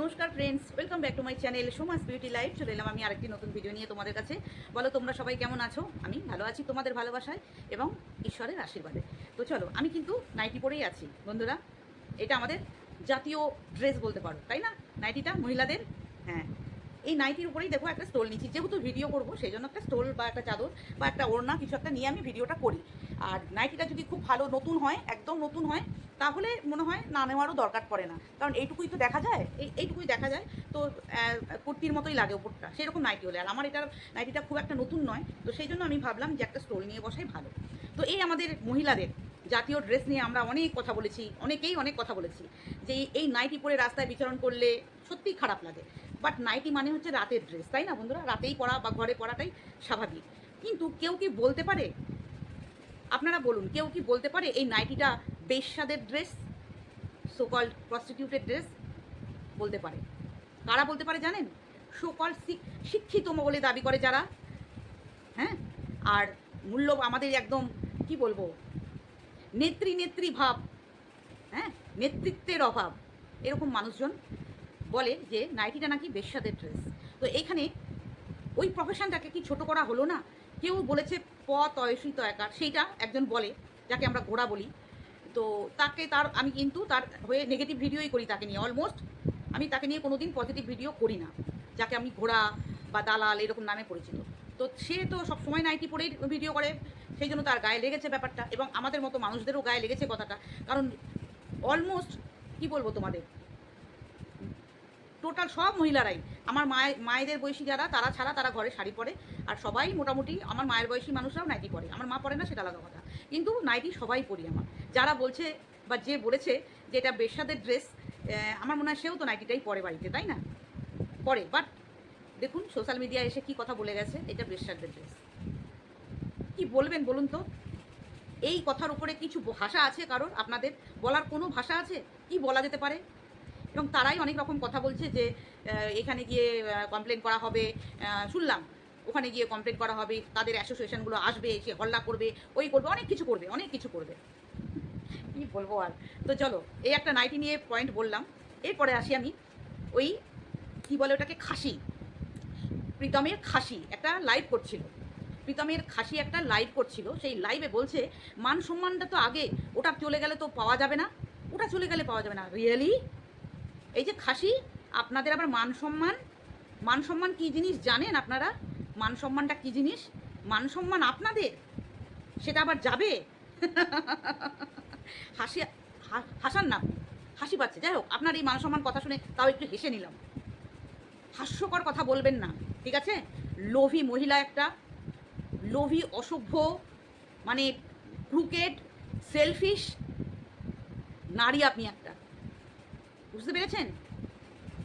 নমস্কার friends welcome back to my channel Soma's beauty life চলে এলাম আমি আরেকটি নতুন ভিডিও নিয়ে তোমাদের কাছে। বলো, তোমরা সবাই কেমন আছো? আমি ভালো আছি তোমাদের ভালোবাসায় এবং ঈশ্বরের আশীর্বাদে। তো চলো, আমি কিন্তু নাইটি পরেই আছি। বন্ধুরা, এটা আমাদের জাতীয় ড্রেস বলতে পারো, তাই না? নাইটিটা মহিলাদের হ্যাঁ। এই নাইটির উপরেই দেখো একটা স্টোল নিচ্ছি। যেহেতু ভিডিও করব, সেই জন্য একটা স্টোল বা একটা চাদর বা একটা ওড়না, কিছু একটা নিয়ে আমি ভিডিওটা করি। আর নাইটিটা যদি খুব ভালো নতুন হয়, একদম নতুন হয়, তাহলে মনে হয় না নেওয়ারও দরকার পড়ে না। কারণ এইটুকুই তো দেখা যায়, এই, এইটুকুই দেখা যায়। তো কুর্তির মতোই লাগে ওপরটা। সেরকম নাইটি হলে। আর আমার এটার নাইটিটা খুব একটা নতুন নয়। তো সেই জন্য আমি ভাবলাম যে একটা স্টোল নিয়ে বসাই ভালো। তো এই আমাদের মহিলাদের জাতীয় ড্রেস নিয়ে আমরা অনেক কথা বলেছি, অনেকেই অনেক কথা বলেছি যে এই- নাইটি পরে রাস্তায় বিচরণ করলে সত্যিই খারাপ লাগে। বাট নাইটি মানে হচ্ছে রাতের ড্রেস, তাই না বন্ধুরা? রাতেই পরা বা ঘরে পরাটাই স্বাভাবিক। কিন্তু কেউ কি বলতে পারে আপনারা বলুন, কেউ কি বলতে পারে এই নাইটিটা বেশ্যাদের ড্রেস সোকল প্রস্টিটিউটেড ড্রেস বলতে পারে? কারা বলতে পারে জানেন? সোকল শিক্ষিত বলে দাবি করে যারা হ্যাঁ? আর মূল্য, আমাদের একদম, কি বলব? নেত্রী নেত্রী ভাব হ্যাঁ? নেতৃত্বের অভাব। এরকম মানুষজন বলে যে নাইটিটা নাকি বেশ্যাদের ড্রেস তো এইখানে ওই প্রফেশনটাকে কি ছোট করা হলো না? কেউ বলেছে প তয়সী তয়কার সেইটা একজন বলে, যাকে আমরা ঘোড়া বলি। তো তাকে তার, আমি কিন্তু তার হয়ে নেগেটিভ ভিডিওই করি তাকে নিয়ে অলমোস্ট আমি তাকে নিয়ে কোনোদিন পজিটিভ ভিডিও করি না, যাকে আমি ঘোড়া বা দালাল এরকম নামে পরিচিত। তো সে তো সবসময় নাইটি পরেই ভিডিও করে, সেই জন্য তার গায়ে লেগেছে ব্যাপারটা, এবং আমাদের মতো মানুষদেরও গায়ে লেগেছে কথাটা। কারণ অলমোস্ট কি বলব তোমাদের? টোটাল সব মহিলারাই আমার মায়ের মায়েদের বয়সী যারা, তারা ছাড়া তারা ঘরে শাড়ি পরে। আর সবাই মোটামুটি আমার মায়ের বয়সী মানুষরাও নাইটি পরে। আমার মা পরে না, সেটা আলাদা কথা। কিন্তু নাইটি সবাই পরি আমার। যারা বলছে বা যে বলেছে যে এটা বেশ্যাদের ড্রেস আমার মনে হয় সেও তো নাইটিটাই পরে বাড়িতে, তাই না? পরে। বাট দেখুন সোশ্যাল মিডিয়া এসে কি কথা বলে গেছে, এটা বেশ্যাদের ড্রেস কি বলবেন বলুন তো? এই কথার উপরে কিছু ভাষা আছে কারোর? আপনাদের বলার কোনো ভাষা আছে? কি বলা যেতে পারে? এবং তারাই অনেক রকম কথা বলছে যে এখানে গিয়ে কমপ্লেন করা হবে। শুনলাম। ওখানে গিয়ে কমপ্লেন করা হবে। তাদের অ্যাসোসিয়েশনগুলো আসবে এসে হল্লা করবে, ওই করবে, অনেক কিছু করবে, অনেক কিছু করবে। কি বলব আর? তো চলো, এই একটা নাইটি নিয়ে পয়েন্ট বললাম। এরপরে আসি আমি ওই, কি বলে ওটাকে, খাসি। প্রীতমের খাসি একটা লাইভ করছিল। প্রীতমের খাসি একটা লাইভ করছিল। সেই লাইভে বলছে, মান সম্মানটা তো আগে, ওটা চলে গেলে তো পাওয়া যাবে না। ওটা চলে গেলে পাওয়া যাবে না। রিয়েলি এই যে খাসি, আপনাদের আবার মান সম্মান? মান সম্মান কী জিনিস জানেন আপনারা? মান সম্মানটা কী জিনিস? মান সম্মান আপনাদের? সেটা আবার যাবে? হাসি হাসান না, হাসি পাচ্ছে। যাই হোক, আপনার এই মান সম্মান কথা শুনে তাও একটু হেসে নিলাম। হাস্যকর কথা বলবেন না, ঠিক আছে? লোভী মহিলা একটা, লোভী, অসভ্য মানে ক্রুকেট সেলফিশ নারী আপনি একটা বুঝতে পেরেছেন?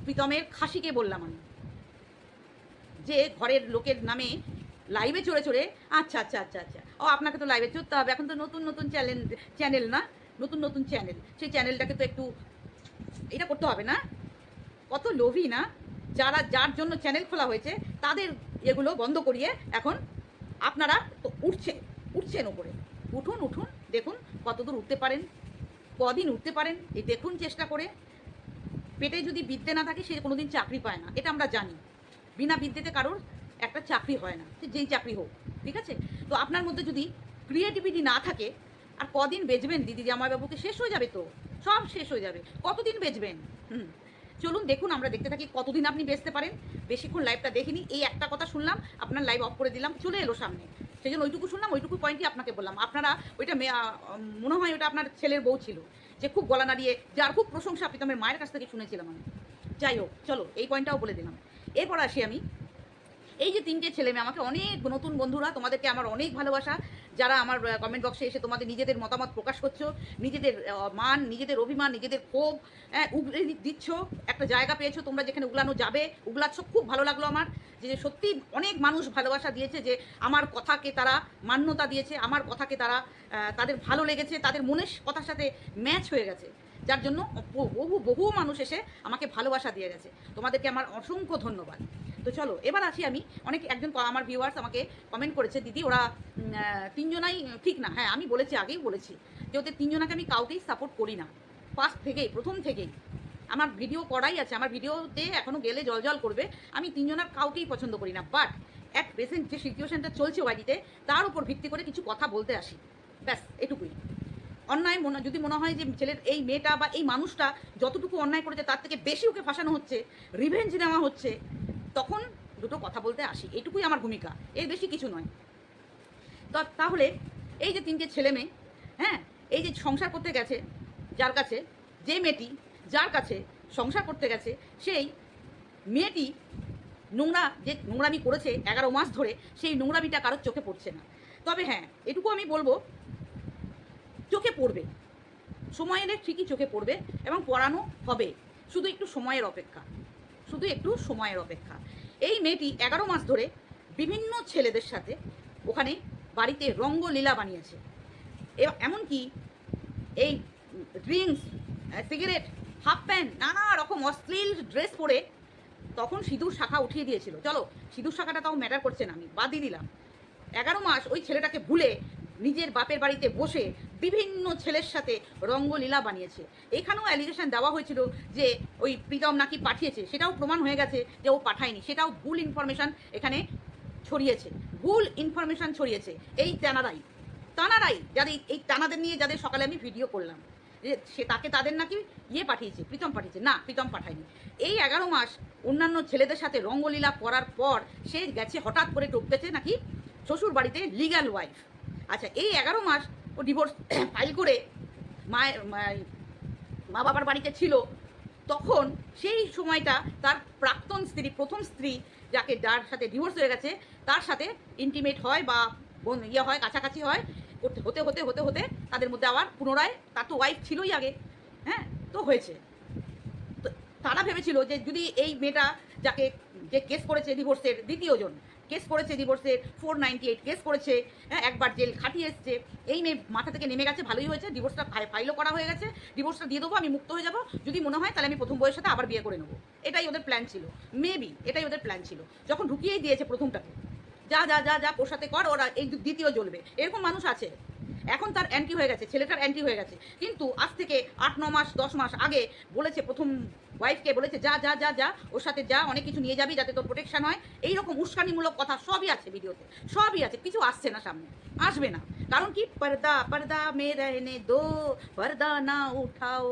প্রীতমের খাসিকে বললাম আমি। যে ঘরের লোকের নামে লাইভে চড়ে চড়ে আচ্ছা আচ্ছা আচ্ছা আচ্ছা। ও, আপনাকে তো লাইভে চড়তে হবে। এখন তো নতুন নতুন চ্যানেল চ্যানেল না? নতুন নতুন চ্যানেল সেই চ্যানেলটাকে তো একটু এটা করতে হবে না? কত লোভী না? যারা, যার জন্য চ্যানেল খোলা হয়েছে, তাদের এগুলো বন্ধ করিয়ে এখন আপনারা তো উঠছে, উঠছেন ওপরে উঠুন উঠুন, দেখুন কতদূর উঠতে পারেন, কদিন উঠতে পারেন, এই দেখুন চেষ্টা করে। পেটে যদি বিদ্যে না থাকে, সে কোনোদিন চাকরি পায় না। এটা আমরা জানি। বিনা বিদ্যেতে কারোর একটা চাকরি হয় না। সে যেই চাকরি হোক, ঠিক আছে? তো আপনার মধ্যে যদি ক্রিয়েটিভিটি না থাকে, আর কদিন বেচবেন দিদি জামাইবাবুকে, শেষ হয়ে যাবে তো? সব শেষ হয়ে যাবে। কতদিন বেচবেন? হুম। চলুন, দেখুন, আমরা দেখতে থাকি কতদিন আপনি বেচতে পারেন। বেশিক্ষণ লাইভটা দেখিনি এই একটা কথা শুনলাম, আপনার লাইভ অফ করে দিলাম, চলে এলো সামনে। সেই জন্য ওইটুকু শুনলাম, ওইটুকু পয়েন্টই আপনাকে বললাম। আপনারা ওইটা মনে হয় ওটা আপনার ছেলের বউ ছিল। যে খুব গলা নাড়িয়ে যার খুব প্রশংসা প্রীতমের মায়ের কাছ থেকে শুনেছিলাম আমি। যাই হোক, চলো, এই পয়েন্টটাও বলে দিলাম। এরপর আসি আমি এই যে তিনটে ছেলে মেয়ে আমাকে অনেক নতুন বন্ধুরা তোমাদেরকে আমার অনেক ভালোবাসা। যারা আমার কমেন্ট বক্সে এসে তোমাদের নিজেদের মতামত প্রকাশ করছ নিজেদের মান নিজেদের অভিমান নিজেদের ক্ষোভ হ্যাঁ, উগলে দিচ্ছ একটা জায়গা পেয়েছ তোমরা যেখানে উগলানো যাবে উগলাচ্ছ খুব ভালো লাগল আমার যে সত্যি অনেক মানুষ ভালোবাসা দিয়েছে যে আমার কথাকে তারা মান্যতা দিয়েছে আমার কথাকে তারা তাদের ভালো লেগেছে তাদের মনের কথার সাথে ম্যাচ হয়ে গেছে। যার জন্য বহু বহু মানুষ এসে আমাকে ভালোবাসা দিয়ে গেছে। তোমাদেরকে আমার অসংখ্য ধন্যবাদ। তো চলো, এবার আসি আমি। অনেক একজন আমার ভিউয়ার্স আমাকে কমেন্ট করেছে, দিদি, ওরা তিনজনাই ঠিক না। হ্যাঁ আমি বলেছি, আগেই বলেছি যে ওদের তিনজনাকে আমি কাউকেই সাপোর্ট করি না। ফার্স্ট থেকেই, প্রথম থেকেই। আমার ভিডিও করাই আছে। আমার ভিডিওতে এখনও গেলে জল জল করবে। আমি তিনজনার কাউকেই পছন্দ করি না। বাট অ্যাট প্রেজেন্ট যে সিচুয়েশনটা চলছে ওয়াইডিতে তার উপর ভিত্তি করে কিছু কথা বলতে আসি। ব্যাস, এটুকুই। অন্যায় মনে, যদি মনে হয় যে ছেলের এই মেয়েটা বা এই মানুষটা যতটুকু অন্যায় করেছে, তার থেকে বেশি ওকে ফাঁসানো হচ্ছে রিভেঞ্জ নেওয়া হচ্ছে তখন দুটো কথা বলতে আসি। এটুকুই আমার ভূমিকা, এর বেশি কিছু নয়। তো, তাহলে এই যে তিনটে ছেলে মেয়ে হ্যাঁ এই যে সংসার করতে গেছে, যার কাছে, যে মেয়েটি যার কাছে সংসার করতে গেছে, সেই মেয়েটি নোংরা যে নোংরামি করেছে এগারো মাস ধরে, সেই নোংরামিটা কারোর চোখে পড়ছে না। তবে হ্যাঁ এটুকু আমি বলব, চোখে পড়বে। সময় এলে ঠিকই চোখে পড়বে এবং পড়ানো হবে। শুধু একটু সময়ের অপেক্ষা। শুধু একটু সময়ের অপেক্ষা। এই মেয়েটি এগারো মাস ধরে বিভিন্ন ছেলেদের সাথে ওখানে বাড়িতে রঙ্গলীলা বানিয়েছে। এমনকি এই ড্রিঙ্কস সিগারেট, হাফ প্যান্ট, নানা রকম অশ্লীল ড্রেস পরে তখন সিঁদুর শাখা উঠিয়ে দিয়েছিল। চলো, সিঁদুর শাখাটা তাও ম্যাটার করছে না, আমি বাদই দিলাম। এগারো মাস ওই ছেলেটাকে ভুলে নিজের বাপের বাড়িতে বসে বিভিন্ন ছেলের সাথে রঙ্গলীলা বানিয়েছে। এখানেও অ্যালিগেশন দেওয়া হয়েছিল যে ওই প্রীতম নাকি পাঠিয়েছে। সেটাও প্রমাণ হয়ে গেছে যে ও পাঠায়নি। সেটাও ভুল ইনফরমেশন এখানে ছড়িয়েছে। ভুল ইনফরমেশন ছড়িয়েছে এই তেনারাই। তানারাই যাদের এই টানাদের নিয়ে যাদের সকালে আমি ভিডিও করলাম। যে সে তাকে তাদের নাকি ইয়ে পাঠিয়েছে, প্রীতম পাঠিয়েছে। না, প্রীতম পাঠায়নি। এই এগারো মাস অন্যান্য ছেলেদের সাথে রঙ্গলীলা করার পর সে গেছে হঠাৎ করে টপকেছে নাকি শ্বশুর বাড়িতে লিগ্যাল ওয়াইফ আচ্ছা এই এগারো মাস ও ডিভোর্স ফাইল করে মায়ের মা- বাবার বাড়িতে ছিল, তখন সেই সময়টা তার প্রাক্তন স্ত্রী, প্রথম স্ত্রী যাকে যার সাথে ডিভোর্স হয়ে গেছে, তার সাথে ইন্টিমেট হয় বা ইয়ে হয়, কাছাকাছি হয় হতে হতে হতে হতে তাদের মধ্যে আবার পুনরায়, তার তো ওয়াইফ ছিলই আগে হ্যাঁ তো হয়েছে। তো তারা ভেবেছিল যে যদি এই মেয়েটা যাকে, যে কেস করেছে ডিভোর্সের দ্বিতীয়জন কেস করেছে ডিভোর্সের ফোর নাইনটি এইট কেস করেছে হ্যাঁ একবার জেল খাটিয়ে এসছে। এই মেয়ে মাথা থেকে নেমে গেছে, ভালোই হয়েছে ডিভোর্সটা ফাইলও করা হয়ে গেছে ডিভোর্সটা দিয়ে দেবো, আমি মুক্ত হয়ে যাব, যদি মনে হয় তাহলে আমি প্রথম বইয়ের সাথে আবার বিয়ে করে নেব। এটাই ওদের প্ল্যান ছিল। মেবি এটাই ওদের প্ল্যান ছিল। যখন ঢুকিয়েই দিয়েছে প্রথমটাকে, যা যা যা যা সাথে কর, ওরা এই দ্বিতীয় জ্বলবে। এরকম মানুষ আছে। এখন তার অ্যান্টি হয়ে গেছে, ছেলেটার অ্যান্টি হয়ে গেছে। কিন্তু আজ থেকে আট, ন মাস, দশ মাস আগে বলেছে প্রথম ওয়াইফকে বলেছে, যা যা যা যা, ওর সাথে যা, অনেক কিছু নিয়ে যাবি যাতে তোর প্রোটেকশন হয়। এইরকম উস্কানিমূলক কথা সবই আছে ভিডিওতে, সবই আছে, কিছু আসছে না সামনে, আসবে না। কারণ কি? পর্দা পর্দা মে রহনে দো, পর্দা না উঠাও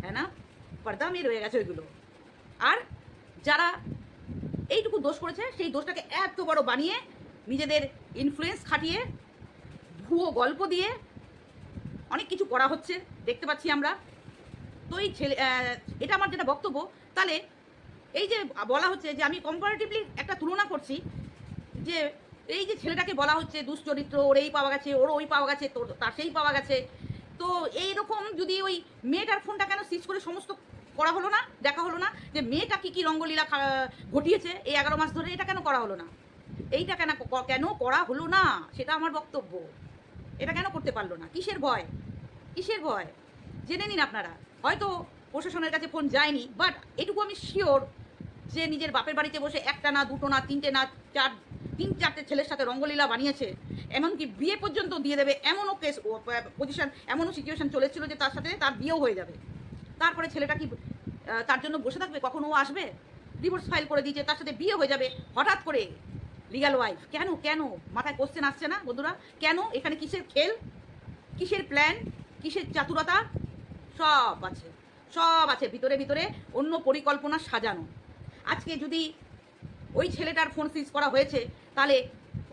হ্যাঁ না? পর্দা মে রয়ে গেছে ওইগুলো। আর যারা এইটুকু দোষ করেছে, সেই দোষটাকে এত বড় বানিয়ে নিজেদের ইনফ্লুয়েন্স খাটিয়ে, ভুয়ো গল্প দিয়ে অনেক কিছু করা হচ্ছে, দেখতে পাচ্ছি আমরা। তো এই ছেলে এটা আমার যেটা বক্তব্য, তাহলে এই যে বলা হচ্ছে যে আমি কম্পারেটিভলি একটা তুলনা করছি যে এই যে ছেলেটাকে বলা হচ্ছে দুশ্চরিত্র, ওর এই পাওয়া গেছে, ওর ওই পাওয়া গেছে, তোর, তার সেই পাওয়া গেছে। তো এইরকম যদি ওই মেয়েটার ফোনটা কেন সিজ করে সমস্ত করা হলো না, দেখা হলো না, যে মেয়েটা কী কী রঙ্গলীলা ঘটিয়েছে এই এগারো মাস ধরে, এটা কেন করা হলো না? এইটা কেন কেন করা হলো না? সেটা আমার বক্তব্য। এটা কেন করতে পারল না? কিসের ভয়? কিসের ভয়? জেনে নিন আপনারা। হয়তো প্রশাসনের কাছে ফোন যায়নি বাট এটুকু আমি শিওর যে নিজের বাপের বাড়িতে বসে একটা না, দুটো না, তিনটে না, চার, তিন, চারটে ছেলের সাথে রঙ্গলীলা বানিয়েছে, এমনকি বিয়ে পর্যন্ত দিয়ে দেবে, এমনও কেস পজিশন এমনও সিচুয়েশন চলেছিল যে তার সাথে তার বিয়েও হয়ে যাবে। তারপরে ছেলেটা কি তার জন্য বসে থাকবে? কখন ও আসবে? ডিভোর্স ফাইল করে দিয়েছে, তার সাথে বিয়ে হয়ে যাবে? হঠাৎ করে লিগ্যাল ওয়াইফ কেন কেন? মাথায় কোশ্চেন আসছে না, বন্ধুরা? কেন? এখানে কিসের খেল? কিসের প্ল্যান কিসের চাতুরতা? সব আছে সব আছে, ভিতরে ভিতরে অন্য পরিকল্পনা সাজানো। আজকে যদি ওই ছেলেটার ফোন সিজ করা হয়েছে, তাহলে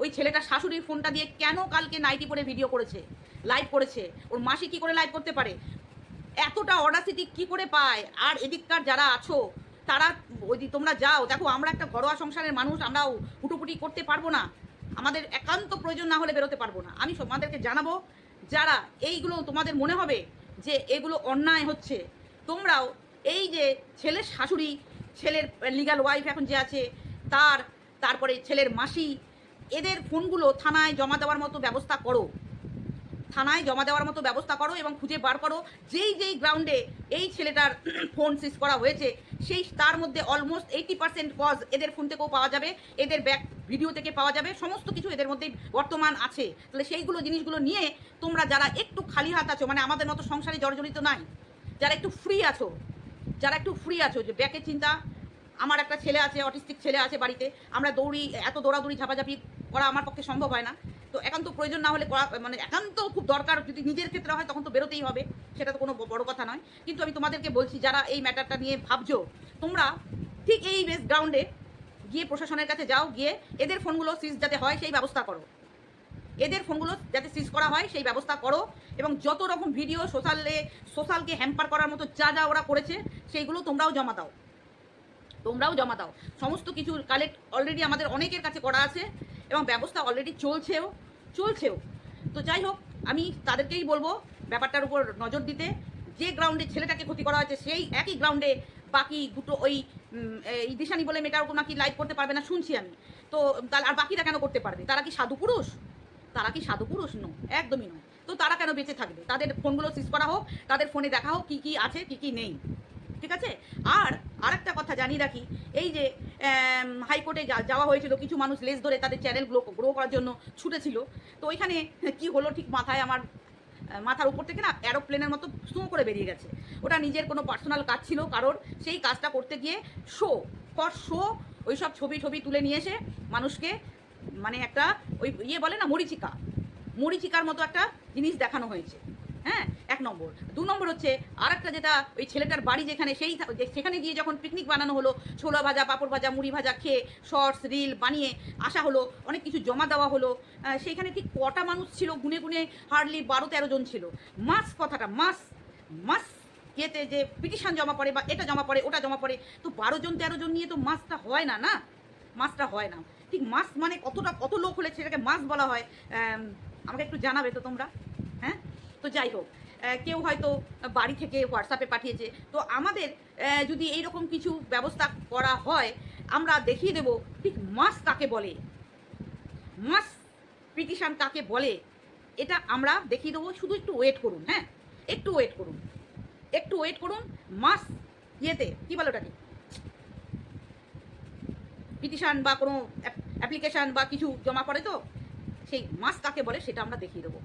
ওই ছেলেটার শাশুড়ির ফোনটা দিয়ে কেন কালকে নাইটি পরে ভিডিও করেছে লাইভ করেছে? ওর মাসি কি করে লাইভ করতে পারে? এতটা অডাসিটি কি করে পায়? আর এদিককার যারা আছো, তারা ওই তোমরা যাও, দেখো আমরা একটা ঘরোয়া সংসারের মানুষ, আমরাও হুটুপুটি করতে পারব না। আমাদের একান্ত প্রয়োজন না হলে বেরোতে পারব না। আমি তোমাদেরকে জানাব, যারা এইগুলো তোমাদের মনে হবে যে এগুলো অন্যায় হচ্ছে। তোমরাও এই যে ছেলের শাশুড়ি, ছেলের লিগাল ওয়াইফ এখন যে আছে, তার, তারপরে ছেলের মাসি, এদের ফোনগুলো থানায় জমা দেওয়ার মতো ব্যবস্থা করো। থানায় জমা দেওয়ার মতো ব্যবস্থা করো এবং খুঁজে বার করো। যেই যেই গ্রাউন্ডে এই ছেলেটার ফোন সিজ করা হয়েছে, সেই তার মধ্যে অলমোস্ট এইটি পার্সেন্ট কজ এদের ফোন থেকেও পাওয়া যাবে, এদের ব্যাক ভিডিও থেকে পাওয়া যাবে, সমস্ত কিছু এদের মধ্যে বর্তমান আছে। তাহলে সেইগুলো জিনিসগুলো নিয়ে তোমরা যারা একটু খালি হাত আছো মানে আমাদের মতো সংসারে জর্জরিত নাই, যারা একটু ফ্রি আছো, যারা একটু ফ্রি আছো, যে ব্যাকের চিন্তা, আমার একটা ছেলে আছে অটিস্টিক ছেলে আছে বাড়িতে, আমরা দৌড়ি, এত দৌড়াদৌড়ি, ঝাপাঝাপি করা আমার পক্ষে সম্ভব হয় না। তো একান্ত প্রয়োজন না হলে করা মানে একান্ত খুব দরকার যদি নিজের ক্ষেত্রে হয় তখন তো বেরোতেই হবে, সেটা তো কোনো বড় কথা নয়। কিন্তু আমি তোমাদেরকে বলছি, যারা এই ম্যাটারটা নিয়ে ভাবছ, তোমরা ঠিক এই বেস গ্রাউন্ডে গিয়ে প্রশাসনের কাছে যাও, গিয়ে এদের ফোনগুলো সিজ যাতে হয় সেই ব্যবস্থা করো। এদের ফোনগুলো যাতে সিজ করা হয় সেই ব্যবস্থা করো এবং যত রকম ভিডিও সোশ্যালে সোশ্যালকে হ্যাম্পার করার মতো যা যা ওরা করেছে, সেইগুলো তোমরাও জমা দাও। তোমরাও জমা দাও। সমস্ত কিছু কালেক্ট অলরেডি আমাদের অনেকের কাছে করা আছে এবং ব্যবস্থা অলরেডি চলছেও চলছেও। তো যাই হোক, আমি তাদেরকেই বলব ব্যাপারটার উপর নজর দিতে। যে গ্রাউন্ডে ছেলেটাকে ক্ষতি করা হয়েছে, সেই একই গ্রাউন্ডে বাকি দুটো ওই এই দিশানি বলে মেয়েটার উপর নাকি লাইভ করতে পারবে না শুনছি আমি। তো আর বাকিরা কেন করতে পারবে? তারা কি সাধু পুরুষ? তারা কি সাধু পুরুষ? নয় একদমই নয়। তো তারা কেন বেঁচে থাকবে? তাদের ফোনগুলো সিজ করা হোক, তাদের ফোনে দেখা হোক কী কী আছে, কী কী নেই। ঠিক আছে? আর আরেকটা কথা জানিয়ে রাখি, এই যে হাইকোর্টে যাওয়া হয়েছিল, কিছু মানুষ লেজ ধরে তাদের চ্যানেল গ্রো গ্রো করার জন্য ছুটেছিল। তো ওইখানে কি হলো ঠিক মাথায় আমার মাথার উপর থেকে না অ্যারোপ্লেনের মতো স্নো করে বেরিয়ে গেছে। ওটা নিজের কোনো পার্সোনাল কাজ ছিল, কারোর সেই কাজটা করতে গিয়ে শো ফর শো ওই সব ছবি ছবি তুলে নিয়ে এসে মানুষকে মানে একটা ওই ইয়ে বলে না মরিচিকা, মরিচিকার মতো একটা জিনিস দেখানো হয়েছে। হ্যাঁ এক নম্বর। দু নম্বর হচ্ছে আর একটা যেটা ওই ছেলেটার বাড়ি যেখানে, সেই সেখানে গিয়ে যখন পিকনিক বানানো হলো, ছোলা ভাজা, পাঁপড় ভাজা, মুড়ি ভাজা খেয়ে শর্টস রিল বানিয়ে আসা হলো, অনেক কিছু জমা দেওয়া হলো সেইখানে ঠিক কটা মানুষ ছিল, গুনে গুনে হার্ডলি বারো তেরো জন ছিল। মাস কথাটা, মাস মাস ইয়েতে যে পিটিশন জমা পড়ে বা এটা জমা পড়ে, ওটা জমা পড়ে, তো বারো জন তেরো জন নিয়ে তো মাসটা হয় না না? মাসটা হয় না। ঠিক মাস মানে কতটা, কত লোক হলে সেটাকে মাস বলা হয়? আমাকে একটু জানাবে তো তোমরা? হ্যাঁ? তো যাই হোক কেউ হয়তো বাড়ি থেকে হোয়াটসঅ্যাপে পাঠিয়েছে। তো আমাদের যদি এইরকম কিছু ব্যবস্থা করা হয়, আমরা দেখিয়ে দেব ঠিক মাস কাকে বলে। মাস পিটিশান কাকে বলে, এটা আমরা দেখিয়ে দেবো। শুধু একটু ওয়েট করুন হ্যাঁ? একটু ওয়েট করুন। একটু ওয়েট করুন, মাস ইয়েতে, কী বলো ওটাকে? পিটিশান বা কোনো অ্যাপ্লিকেশান বা কিছু জমা করে তো, সেই মাস কাকে বলে সেটা আমরা দেখিয়ে দেবো।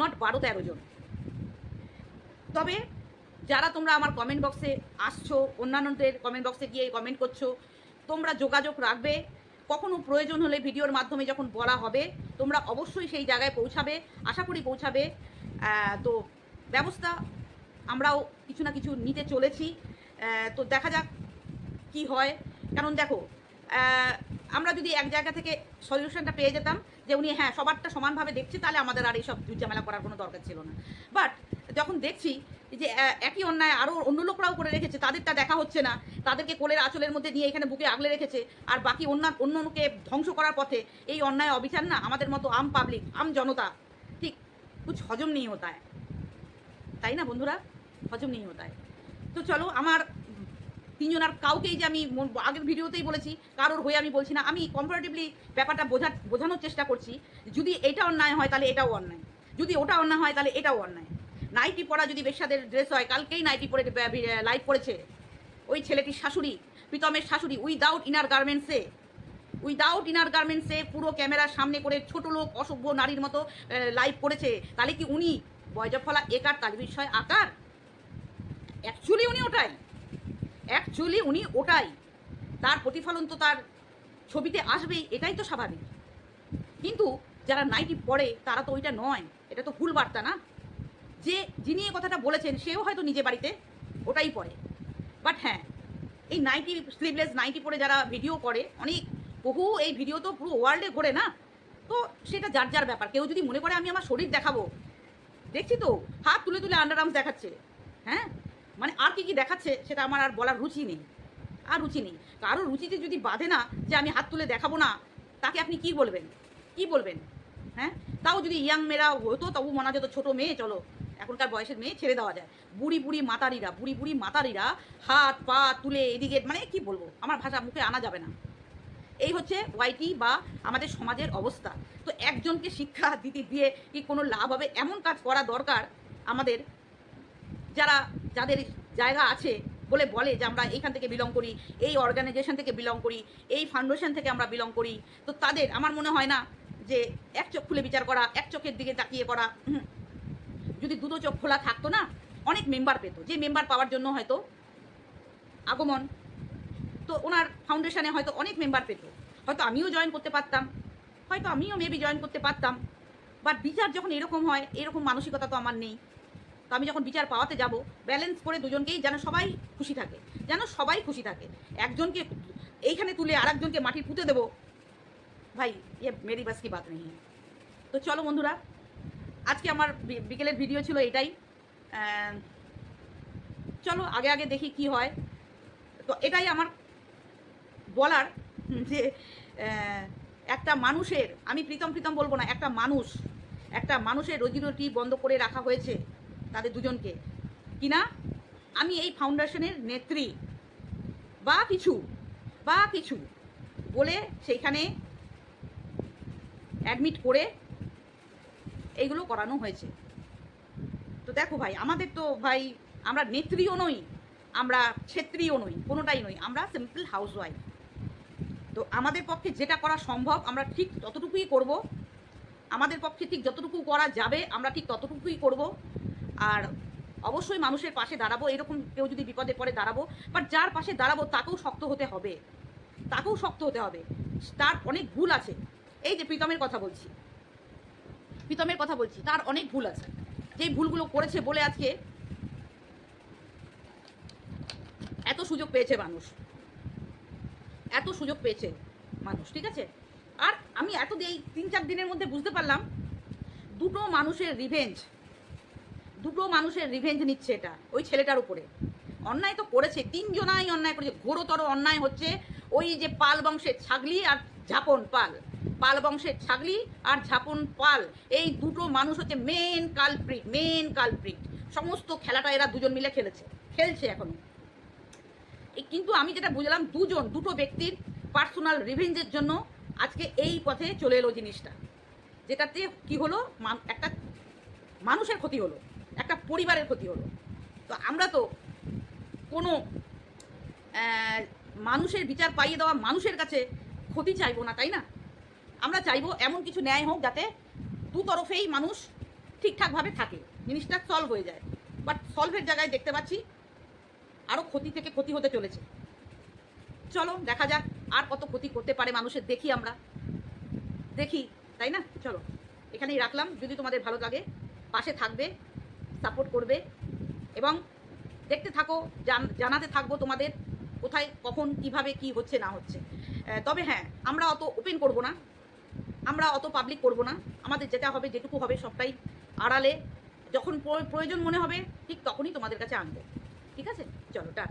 নট বারো তেরো জন। তবে যারা তোমরা আমার কমেন্ট বক্সে আসছো, অন্যান্যদের কমেন্ট বক্সে গিয়ে কমেন্ট করছ, তোমরা যোগাযোগ রাখবে। কখনো প্রয়োজন হলে ভিডিওর মাধ্যমে যখন বলা হবে, তোমরা অবশ্যই সেই জায়গায় পৌঁছাবে, আশা করি পৌঁছাবে। তো ব্যবস্থা আমরাও কিছু না কিছু নিতে চলেছি। তো দেখা যাক কি হয়। কারণ দেখো আমরা যদি এক জায়গা থেকে সলিউশনটা পেয়ে যেতাম যে উনি হ্যাঁ সবারটা সমানভাবে দেখছে, তাহলে আমাদের আর এইসব ঝামেলা করার কোনো দরকার ছিল না। বাট যখন দেখছি যে একই অন্যায় আরও অন্য লোকরাও করে রেখেছে, তাদেরটা দেখা হচ্ছে না। তাদেরকে কোলের আঁচলের মধ্যে নিয়ে এখানে বুকে আগলে রেখেছে, আর বাকি অন্য অন্যকে ধ্বংস করার পথে এই অন্যায় অবিচার না আমাদের মতো আম পাবলিক, আম জনতা, ঠিক? কুছ হজম নেই হতা है তাই না বন্ধুরা? হজম নেই হতা তো চলো, আমার তিনজনার কাউকেই যে আমি আগের ভিডিওতেই বলেছি, কারোর হয়ে আমি বলছি না। আমি কম্পারেটিভলি ব্যাপারটা বোঝা, বোঝানোর চেষ্টা করছি, যদি এটা অন্যায় হয় তাহলে এটাও অন্যায়। যদি ওটা অন্যায় হয় তাহলে এটাও অন্যায়। নাইটি পরা যদি বেশ্যাদের ড্রেস হয়, কালকেই নাইটি পরে লাইভ করেছে ওই ছেলেটির শাশুড়ি, প্রীতমের শাশুড়ি উইদাউট ইনার গার্মেন্টসে উইদাউট ইনার গার্মেন্টসে পুরো ক্যামেরার সামনে করে ছোট লোক, অসভ্য নারীর মতো লাইভ করেছে তাহলে কি উনি বয়জফলা একার তাল বিষয় আকার? অ্যাকচুয়ালি উনি ওটাই। অ্যাকচুয়ালি উনি ওটাই। তার প্রতিফলন তো তার ছবিতে আসবেই, এটাই তো স্বাভাবিক। কিন্তু যারা নাইটি পড়ে তারা তো ওইটা নয়। এটা তো ভুল বার্তা না? যে যিনি এই কথাটা বলেছেন, সেও হয়তো নিজে বাড়িতে, ওটাই পড়ে। বাট হ্যাঁ এই নাইটি স্লিভলেস নাইটি পরে যারা ভিডিও করে, অনেক, বহু এই ভিডিও তো পুরো ওয়ার্ল্ডে ঘোরে না? তো সেটা যার যার ব্যাপার। কেউ যদি মনে করে আমি আমার শরীর দেখাবো, দেখছি তো, হাত তুলে তুলে আন্ডার আর্মস দেখাচ্ছে হ্যাঁ? মানে আর কি কি দেখাচ্ছে, সেটা আমার আর বলার রুচি নেই। আর রুচি নেই। কারও রুচিতে যদি বাঁধে না যে আমি হাত তুলে দেখাবো না, তাকে আপনি কি বলবেন? কি বলবেন? হ্যাঁ? তাও যদি ইয়াং মেয়েরা হতো তবু মনে যেত ছোটো মেয়ে, চলো। এখনকার বয়সের মেয়ে ছেড়ে দেওয়া যায়। বুড়ি বুড়ি মাতারিরা, বুড়ি বুড়ি মাতারিরা হাত, পা, তুলে, এদিকে মানে কি বলব? আমার ভাষা মুখে আনা যাবে না। এই হচ্ছে ওয়াইটি বা আমাদের সমাজের অবস্থা। তো একজনকে শিক্ষা, দিতে, দিয়ে কি কোনো লাভ হবে? এমন কাজ করা দরকার আমাদের যারা, যাদের জায়গা আছে বলে বলে যে আমরা এইখান থেকে বিলং করি, এই অর্গানাইজেশন থেকে বিলং করি, এই ফাউন্ডেশন থেকে আমরা বিলং করি। তো তাদের, আমার মনে হয় না যে এক চোখ খুলে বিচার করা, এক চোখের দিকে তাকিয়ে করা যদি দুটো চোখ খোলা থাকতো না, অনেক মেম্বার পেতো। যে মেম্বার পাওয়ার জন্য হয়তো আগমন, তো ওনার ফাউন্ডেশনে হয়তো অনেক মেম্বার পেত। হয়তো আমিও জয়েন করতে পারতাম, হয়তো আমিও মেবি জয়েন করতে পারতাম। বাট বিচার যখন এরকম হয়, এরকম মানসিকতা তো আমার নেই। তো আমি যখন বিচার পাওয়াতে যাব ব্যালেন্স করে দুজনকেই যেন সবাই খুশি থাকে, যেন সবাই খুশি থাকে। একজনকে এইখানে তুলে আর একজনকে মাটি পুঁতে দেবো। ভাই ইয়ে মেরি বাস কি বাত নেই। তো চলো বন্ধুরা আজকে আমার বিকেলের ভিডিও ছিল এটাই। চলো, আগে আগে দেখি কি হয়। তো এটাই আমার বলার যে একটা মানুষের, আমি প্রীতম প্রীতম বলব না, একটা মানুষ, একটা মানুষের রোজি রুটি বন্ধ করে রাখা হয়েছে তাদের দুজনকে। কিনা আমি এই ফাউন্ডেশনের নেত্রী। বা কিছু বা কিছু বলে সেইখানে অ্যাডমিট করে এইগুলো করানো হয়েছে। তো দেখো ভাই, আমাদের তো ভাই, আমরা নেত্রীও নই, আমরা ক্ষেত্রীয় নই, কোনোটাই নই, আমরা সিম্পল হাউস ওয়াইফ তো আমাদের পক্ষে যেটা করা সম্ভব, আমরা ঠিক ততটুকুই করব। আমাদের পক্ষে ঠিক যতটুকু করা যাবে, আমরা ঠিক ততটুকুই করব। আর অবশ্যই মানুষের পাশে দাঁড়াবো, এরকম কেউ যদি বিপদে পড়ে দাঁড়াবো বাট যার পাশে দাঁড়াবো তাকেও শক্ত হতে হবে। তাকেও শক্ত হতে হবে। তার অনেক ভুল আছে। এই যে প্রীতমের কথা বলছি প্রীতমের কথা বলছি, তার অনেক ভুল আছে। যেই ভুলগুলো করেছে বলে আজকে এত সুযোগ পেয়েছে মানুষ। এত সুযোগ পেয়েছে মানুষ, ঠিক আছে? আর আমি এত এই তিন চার দিনের মধ্যে বুঝতে পারলাম, দুটো মানুষের রিভেঞ্জ দুটো মানুষের রিভেঞ্জ নিচ্ছে এটা, ওই ছেলেটার উপরে। অন্যায় তো করেছে, তিনজনাই অন্যায় করেছে। ঘোরতর অন্যায় হচ্ছে ওই যে পাল বংশের ছাগলি আর ঝাপন পাল। পাল বংশের ছাগলি আর ঝাপন পাল। এই দুটো মানুষ হচ্ছে মেন কালপ্রিট মেন কালপ্রিট সমস্ত খেলাটা এরা দুজন মিলে খেলেছে, খেলছে এখনও। কিন্তু আমি যেটা বুঝলাম, দুজন, দুটো ব্যক্তির পার্সোনাল রিভেঞ্জের জন্য আজকে এই পথে চলে এলো জিনিসটা। যেটাতে কি হলো একটা মানুষের ক্ষতি হলো, একটা পরিবারের ক্ষতি হলো। তো আমরা তো কোনো মানুষের বিচার পাইয়ে দেওয়া মানুষের কাছে ক্ষতি চাইব না, তাই না? আমরা চাইব এমন কিছু ন্যায় হোক যাতে দু তরফেই মানুষ ঠিকঠাকভাবে থাকে, জিনিসটা সলভ হয়ে যায়। বাট সলভের জায়গায় দেখতে পাচ্ছি আরও ক্ষতি থেকে ক্ষতি হতে চলেছে। চলো, দেখা যাক আর কত ক্ষতি করতে পারে মানুষের, দেখি আমরা। দেখি, তাই না? চলো, এখানেই রাখলাম। যদি তোমাদের ভালো লাগে, পাশে থাকবে সাপোর্ট করবে এবং দেখতে থাকো, জান- জানাতে থাকব তোমাদের কোথায়, কখন, কীভাবে, কি হচ্ছে, না হচ্ছে। তবে হ্যাঁ আমরা অত ওপেন করব না। আমরা অত পাবলিক করব না। আমাদের যেটা হবে, যেটুকু হবে সবটাই আড়ালে। যখন প্রয়- প্রয়োজন মনে হবে, ঠিক তখনই তোমাদের কাছে আনব। ঠিক আছে? চলো টা